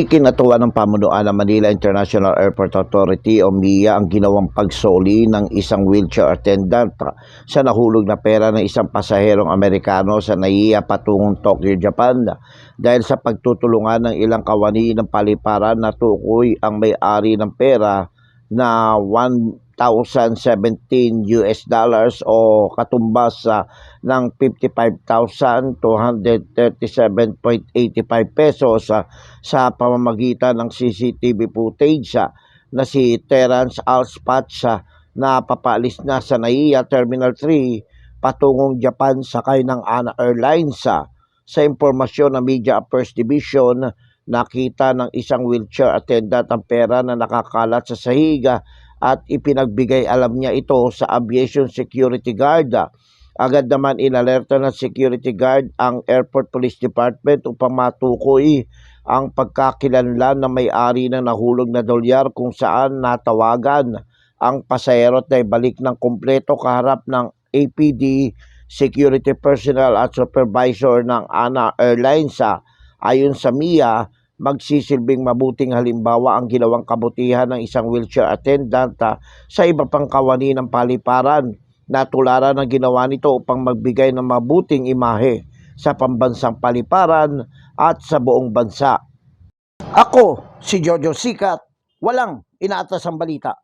Ikinatuwa ng pamunuan ng Manila International Airport Authority o MIA ang ginawang pagsoli ng isang wheelchair attendant sa nahulog na pera ng isang pasaherong Amerikano sa NAIA patungong Tokyo, Japan. Dahil sa pagtutulungan ng ilang kawani ng paliparan na tukoy ang may-ari ng pera na 1,017 US dollars o katumbas sa ng 55,237.85 pesos sa, sa pamamagitan ng CCTV footage sa, na si Terence Alspat sa napapalis na sa NAIA Terminal 3 patungong Japan sakay ng ANA Airlines sa sa impormasyon ng Media Affairs Division nakita ng isang wheelchair attendant ang pera na nakakalat sa sahiga at ipinagbigay alam niya ito sa aviation security guard. Agad naman inalerta ng security guard ang Airport Police Department upang matukoy ang pagkakilanlan na may-ari ng nahulog na dolyar kung saan natawagan ang pasahero at balik ng kumpleto kaharap ng APD security personnel at supervisor ng ANA Airlines. Ayon sa MIA, magsisilbing mabuting halimbawa ang ginawang kabutihan ng isang wheelchair attendant ah, sa iba pang kawani ng paliparan. Natularan ang ginawa nito upang magbigay ng mabuting imahe sa pambansang paliparan at sa buong bansa. Ako, si Jojo Sikat, walang inaatas ang balita.